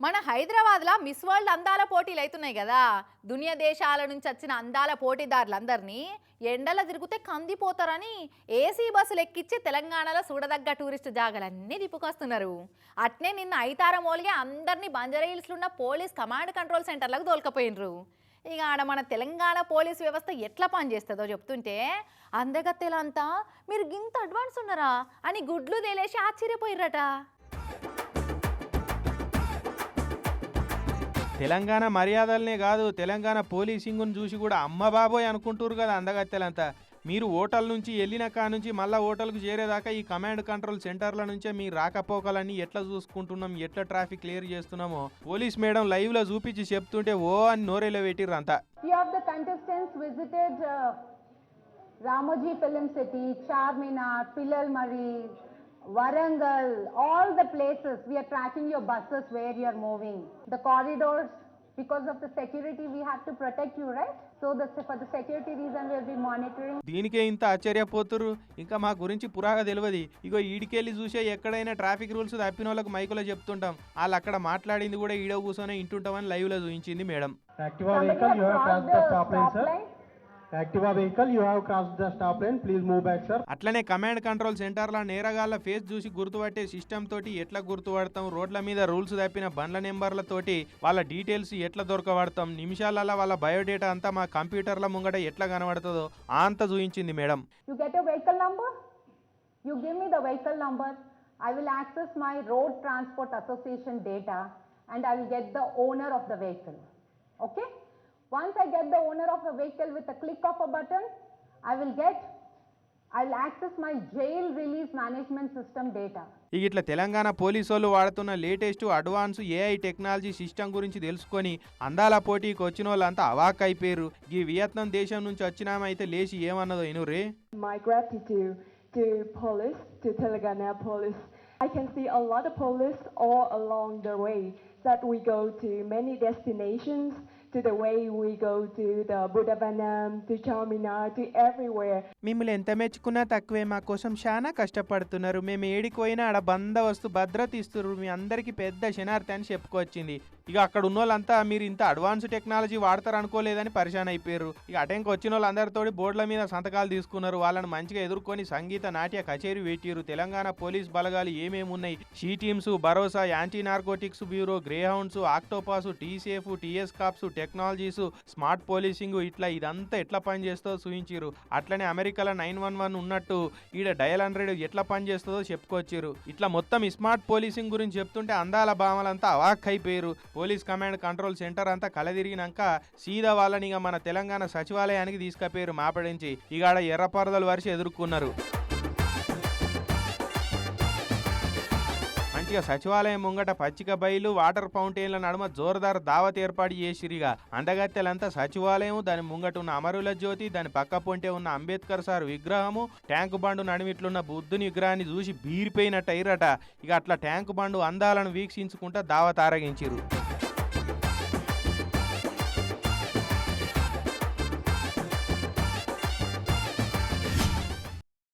మన హైదరాబాద్లో miss world అందాల పోటీలు అవుతున్నాయి కదా. దునియా దేశాల నుంచి వచ్చిన అందాల పోటీదారులందరినీ ఎండల తిరిగితే కందిపోతారని ఏసీ బస్సులు ఎక్కించి తెలంగాణలో చూడదగ్గ టూరిస్ట్ జాగాలన్నీ తిప్పుకొస్తున్నారు. అట్నే నిన్న ఐతారం ఓలిగే అందరినీ బంజారా ఉన్న పోలీస్ కమాండ్ కంట్రోల్ సెంటర్లకు తోలుకపోయినరు ఇక ఆడ మన తెలంగాణ పోలీస్ వ్యవస్థ ఎట్లా పనిచేస్తుందో చెప్తుంటే అందగత్తెలంతా మీరు గింత అడ్వాన్స్ ఉన్నారా? అని గుడ్లు తేలేసి ఆశ్చర్యపోయిర్రట. తెలంగాణ మర్యాదలనే కాదు తెలంగాణ పోలీసింగ్ను చూసి కూడా అమ్మ బాబోయ్ అనుకుంటారు కదా అందగత్తెలంతా. మీరు హోటల్ నుంచి వెళ్ళిన కా నుంచి మళ్ళీ హోటల్కు చేరేదాకా ఈ కమాండ్ కంట్రోల్ సెంటర్ల నుంచే మీ రాకపోకలన్నీ ఎట్లా చూసుకుంటున్నాం ఎట్లా ట్రాఫిక్ క్లియర్ చేస్తున్నామో పోలీస్ మేడం లైవ్లో చూపించి చెప్తుంటే ఓ అని నోరేలో పెట్టిర్రు అంతా ఫిలిం సిటీ చార్మినార్ పిల్లల్ మరి uh, Warangal, all the places. We are tracking your buses where you are moving. The corridors, because of the security, we have to protect you, right? So the, for the security reason, we'll be monitoring. దీనికే ఇంత ఆశ్చర్యపోతురు ఇంకా మా గురించి పురాగా తెలియదు ఇగో ఈడికెళ్ళి చూసే ఎక్కడైనా traffic rules తప్పిన వాళ్ళకి మైకులో చెప్తుంటాం వాళ్ళు అక్కడ మాట్లాడింది కూడా ఈడ కూర్చొని ఇంటుంటామని లైవ్లో చూపించింది madam Activa Somebody vehicle, has you have crossed crossed the అట్లనే కమాండ్ కంట్రోల్ సెంటర్ల నేరగాళ్ళ ఫేస్ చూసి గుర్తుపట్టే సిస్టమ్ తోటి ఎట్లా గుర్తుపడతాం రోడ్ల మీద రూల్స్ తప్పిన బండ్ల నెంబర్లతోటి వాళ్ళ డీటెయిల్స్ ఎట్లా దొరకబడతాం నిమిషాలలో వాళ్ళ బయోడేటా అంతా మా కంప్యూటర్ల ముంగట ఎట్లా కనబడుతుందో అంత చూయించింది madam I will access my road transport association data and I will get the owner of the vehicle. Okay? once i get the owner of a vehicle with a click of a button i will get i'll access my jail release management system data. ఇట్ల Telangana police వాళ్ళు వాడుతున్న latest advance AI technology system గురించి తెలుసుకొని అందాల పోటీకి వచ్చిన వాళ్ళంతా అవాక్ అయిపోయారు. ఈ వియత్నాం దేశం నుంచి వచ్చినామైతే లేచి ఏమన్నదో ఇను రే. My gratitude to police to police I can see a lot police all along the way that we go to destinations to the way we go to the Buddhavanam, to Charminar, to everywhere. మిమ్మల్ని ఎంత మెచ్చుకున్నా తక్కువే మా కోసం చాలా కష్టపడుతున్నారు. మేము ఏడికి పోయినా ఆడ బందోబస్తు భద్రత ఇస్తున్నారు. మీ అందరికీ పెద్ద శనార్థి అని చెప్పుకొచ్చింది. ఇక అక్కడ ఉన్న వాళ్ళంతా మీరు ఇంత అడ్వాన్స్ టెక్నాలజీ వాడతారు అనుకోలేదని పరిశాన్ అయిపోయారు. ఇక అటెంకి వచ్చిన వాళ్ళందరితో బోర్డుల మీద సంతకాలు తీసుకున్నారు. వాళ్ళని మంచిగా ఎదుర్కొని సంగీత నాట్య కచేరీ పెట్టిరు తెలంగాణ పోలీస్ బలగాలు ఏమేమి ఉన్నాయి she teams Bharosa anti narcotics bureau Greyhounds Octopus T Safe TS cops technologies smart policing ఇట్లా ఇదంతా ఎట్లా పనిచేస్తుందో చూపించారు అట్లనే అమెరికాలో నైన్ వన్ వన్ ఉన్నట్టు ఈడ డయల్ హండ్రెడ్ ఎట్లా పనిచేస్తుందో చెప్పుకొచ్చారు. ఇట్లా మొత్తం స్మార్ట్ పోలీసింగ్ గురించి చెప్తుంటే అందాల భామలంతా అవాక్ అయిపోయారు పోలీస్ కమాండ్ కంట్రోల్ సెంటర్ అంతా కలదిరిగినాక సీదా వాళ్ళని ఇక మన తెలంగాణ సచివాలయానికి తీసుకపోయారు మాపడించి. ఇక ఆడ ఎర్రపరదలు వరిసి ఎదుర్కొన్నారు. మంచిగా సచివాలయం ముంగట పచ్చిక బయలు వాటర్ ఫౌంటైన్ల నడుమ జోరుదారు దావత్ ఏర్పాటు చేసిరిగా అందగత్తెలంతా సచివాలయం దాని ముంగట ఉన్న అమరుల జ్యోతి దాని పక్క పొంటే ఉన్న అంబేద్కర్ సార్ విగ్రహము ట్యాంకు బండు నడిమిట్లున్న బుద్ధుని విగ్రహాన్ని చూసి బీరిపోయినట్టు అయ్యిరట ఇక అట్లా ట్యాంకు బండు అందాలను వీక్షించుకుంటా దావత్ ఆరగించిరు